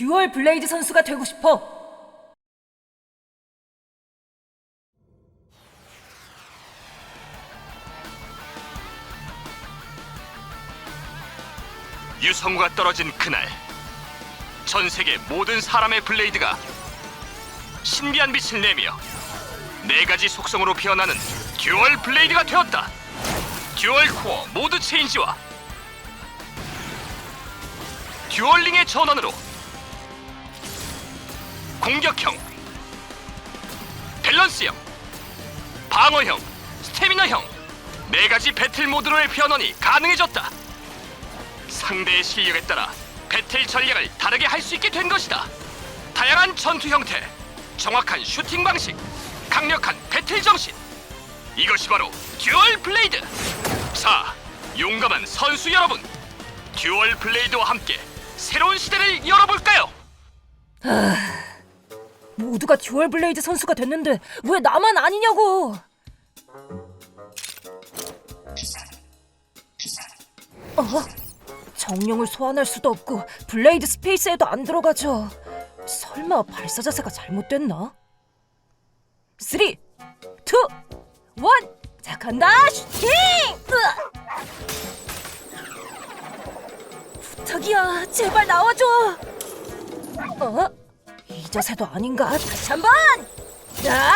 듀얼 블레이드 선수가 되고 싶어. 유성우가 떨어진 그날 전 세계 모든 사람의 블레이드가 신비한 빛을 내며 네 가지 속성으로 피어나는 듀얼 블레이드가 되었다. 듀얼 코어 모드 체인지와 듀얼링의 전원으로 공격형, 밸런스형, 방어형, 스태미나형 네 가지 배틀 모드로의 변원이 가능해졌다. 상대의 실력에 따라 배틀 전략을 다르게 할 수 있게 된 것이다. 다양한 전투 형태, 정확한 슈팅 방식, 강력한 배틀 정신. 이것이 바로 듀얼 블레이드. 자, 용감한 선수 여러분, 듀얼 블레이드와 함께 새로운 시대를 열어볼까요? 모두가 듀얼 블레이드 선수가 됐는데 왜 나만 아니냐고. 어? 정령을 소환할 수도 없고 블레이드 스페이스에도 안 들어가죠. 설마 발사 자세가 잘못됐나? 3, 2, 1, 자 간다 슈팅! 부탁이야 제발 나와줘. 어? 이 자세도 아닌가? 다시 한 번! 자!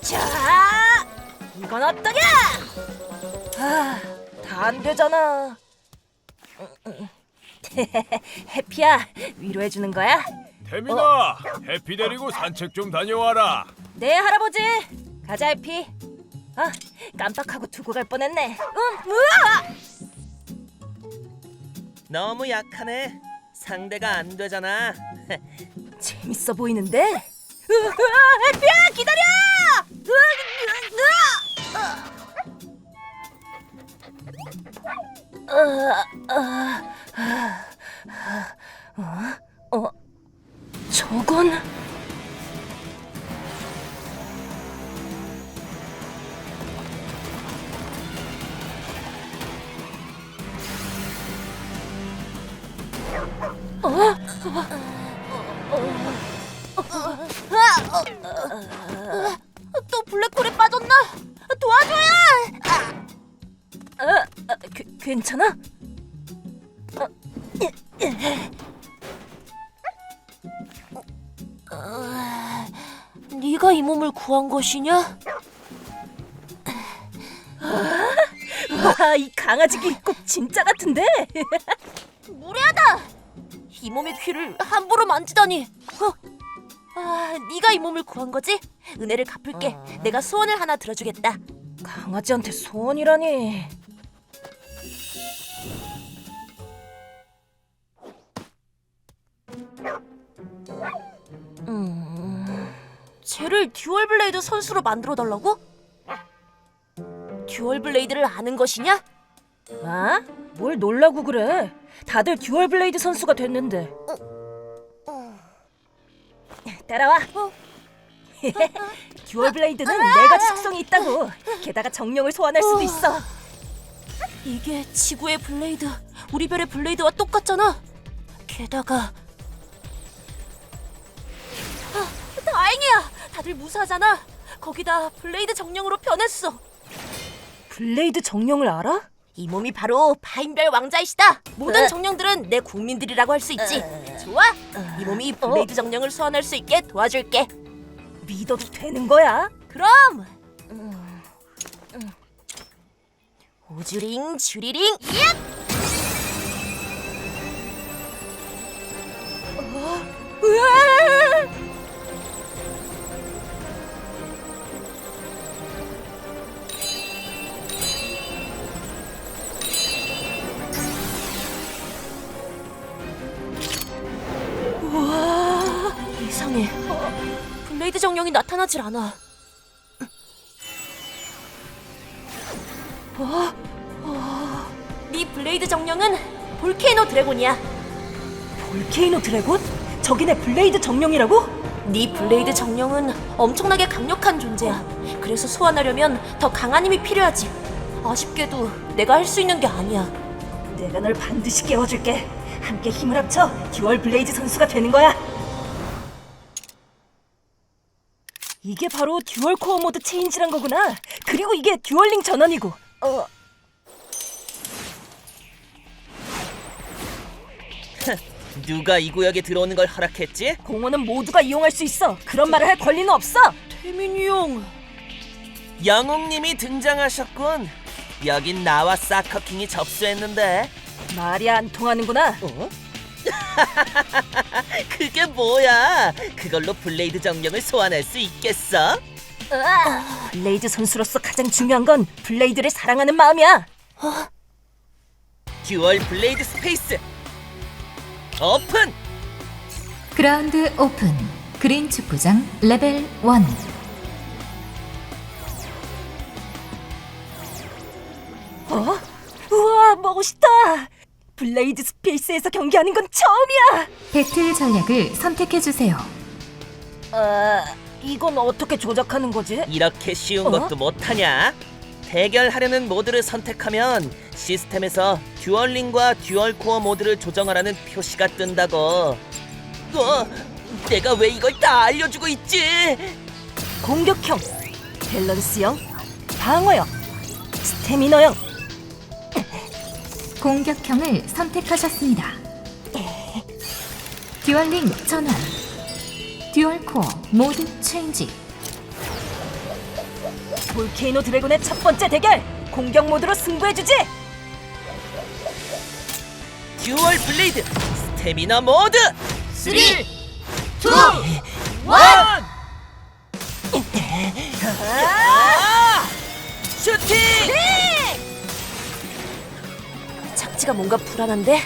자! 이건 어떠냐? 아, 다 안 되잖아. 해피야, 위로해주는 거야? 태민아, 해피 데리고 산책 좀 다녀와라. 네, 할아버지. 가자, 해피. 아, 깜빡하고 두고 갈 뻔했네. 응, 으아! 너무 약하네. 상대가 안 되잖아. 재밌어 보이는데? 으아, 기다려! 어? 어? 또 블랙홀에 빠졌나? 도와줘요! 아, 아, 아, 괴, 괜찮아? 아. 아, 네가 이 몸을 구한 것이냐? 와, 이 강아지 꼭 진짜 같은데? 무례하다! 이 몸의 귀를 함부로 만지다니. 어? 아, 네가 이 몸을 구한 거지? 은혜를 갚을게. 내가 소원을 하나 들어주겠다. 강아지한테 소원이라니. 음, 쟤를 듀얼 블레이드 선수로 만들어 달라고? 듀얼 블레이드를 아는 것이냐? 아? 뭘 놀라고 그래? 다들 듀얼 블레이드 선수가 됐는데. 따라와. 듀얼 블레이드는 네 가지 속성이 있다고. 게다가 정령을 소환할 수도 있어. 이게 지구의 블레이드, 우리 별의 블레이드와 똑같잖아. 게다가 아, 다행이야. 다들 무사하잖아. 거기다 블레이드 정령으로 변했어. 블레이드 정령을 알아? 이 몸이 바로 파인별 왕자이시다. 모든 정령들은 내 국민들이라고 할 수 있지. 좋아. 이 몸이 블레이드 정령을 소환할 수 있게 도와줄게. 믿어도 되는 거야? 그럼. 오주링 주리링 얍! 이상해 어, 블레이드 정령이 나타나질 않아 어? 어, 네 블레이드 정령은 볼케이노 드래곤이야 볼케이노 드래곤? 저기네 블레이드 정령이라고? 네 블레이드 정령은 엄청나게 강력한 존재야 그래서 소환하려면 더 강한 힘이 필요하지 아쉽게도 내가 할 수 있는 게 아니야 내가 널 반드시 깨워줄게 함께 힘을 합쳐 듀얼 블레이드 선수가 되는 거야. 이게 바로 듀얼 코어 모드 체인지란 거구나. 그리고 이게 듀얼링 전원이고. 어, 누가 이 구역에 들어오는 걸 허락했지? 공원은 모두가 이용할 수 있어. 그런 말을 할 권리는 없어. 태민이 형. 영웅님이 등장하셨군. 여긴 나와 사커킹이 접수했는데. 말이 안 통하는구나. 어? 그게 뭐야? 그걸로 블레이드 정령을 소환할 수 있겠어? 블레이드 선수로서 가장 중요한 건 블레이드를 사랑하는 마음이야. 듀얼 블레이드 스페이스 오픈! 그라운드 오픈 그린 축구장 레벨 1 어? 우와 멋있다. 블레이드 스페이스에서 경기하는 건 처음이야. 배틀 전략을 선택해 주세요. 어, 이건 어떻게 조작하는 거지? 이렇게 쉬운 어? 것도 못하냐? 대결하려는 모드를 선택하면 시스템에서 듀얼링과 듀얼 코어 모드를 조정하라는 표시가 뜬다고. 어, 내가 왜 이걸 다 알려주고 있지? 공격형, 밸런스형, 방어형, 스태미너형. 공격형을 선택하셨습니다. 듀얼링 전환 듀얼 코어 모드 체인지 볼케이노 드래곤의 첫 번째 대결. 공격 모드로 승부해주지. 듀얼 블레이드 스태미나 모드 3, 2, 1. 아! 슈팅! 착지가 뭔가 불안한데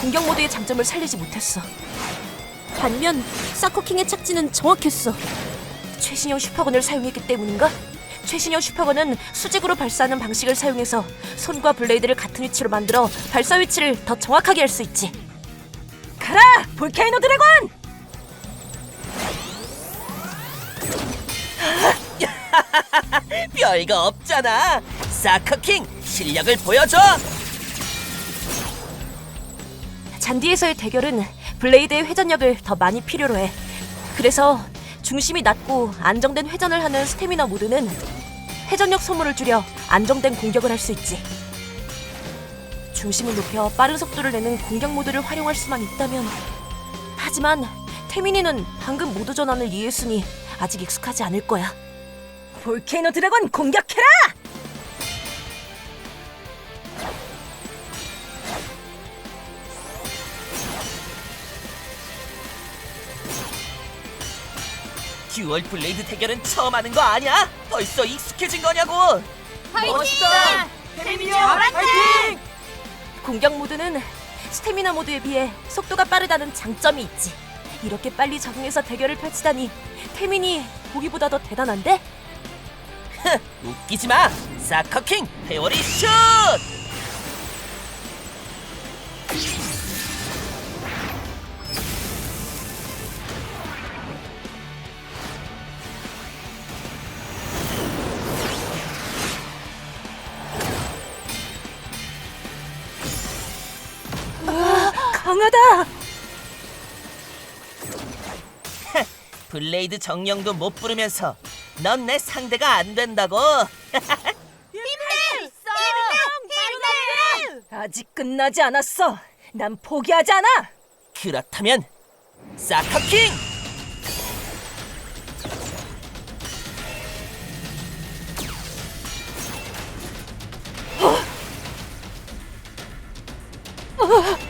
공격 모드의 장점을 살리지 못했어. 반면 사커킹의 착지는 정확했어. 최신형 슈퍼건을 사용했기 때문인가? 최신형 슈퍼건은 수직으로 발사하는 방식을 사용해서 손과 블레이드를 같은 위치로 만들어 발사 위치를 더 정확하게 할 수 있지. 가라, 볼케이노 드래곤! 별거 없잖아. 사커킹 실력을 보여줘. 잔디에서의 대결은 블레이드의 회전력을 더 많이 필요로 해. 그래서 중심이 낮고 안정된 회전을 하는 스태미너 모드는 회전력 소모를 줄여 안정된 공격을 할 수 있지. 중심을 높여 빠른 속도를 내는 공격 모드를 활용할 수만 있다면. 하지만 태민이는 방금 모드 전환을 이해했으니 아직 익숙하지 않을 거야. 볼케이노 드래곤 공격해라! 듀얼 블레이드 대결은 처음 하는 거 아니야? 벌써 익숙해진 거냐고. 멋있다. 형 파이팅! 공격 모드는 스태미나 모드에 비해 속도가 빠르다는 장점이 있지. 이렇게 빨리 적응해서 대결을 펼치다니 태민이 보기보다 더 대단한데? 웃기지 마. 사커킹 회오리 슛! 강하다! 블레이드 정령도 못 부르면서 넌 내 상대가 안 된다고. 아직 끝나지 않았어. 난 포기하지 않아. 그렇다면 사커킹! 위험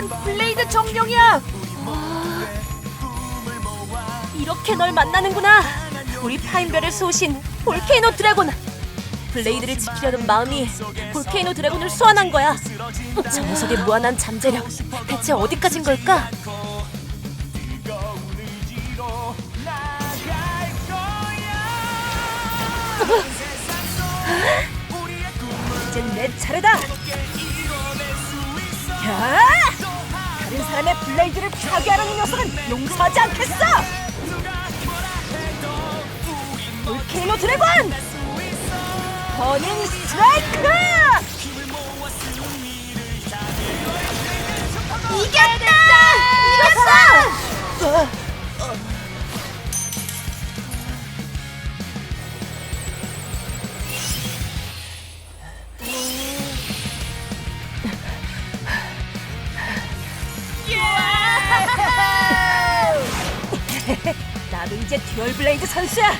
큰 블레이드 정령이야. 와, 이렇게 널 만나는구나. 우리 파인별의 소신 볼케이노 드래곤. 블레이드를 지키려는 마음이 볼케이노 드래곤을 소환한 거야. 저 녀석의 무한한 잠재력 대체 어디까진 걸까? 이젠 내 차례다. 야! 다른 사람의 블레이드를 파괴하려는 녀석은 용서하지 않겠어. 볼케이노 드래곤! 버닝 스트라이크! 이겼다! 이겼어! 블레이드 선수야.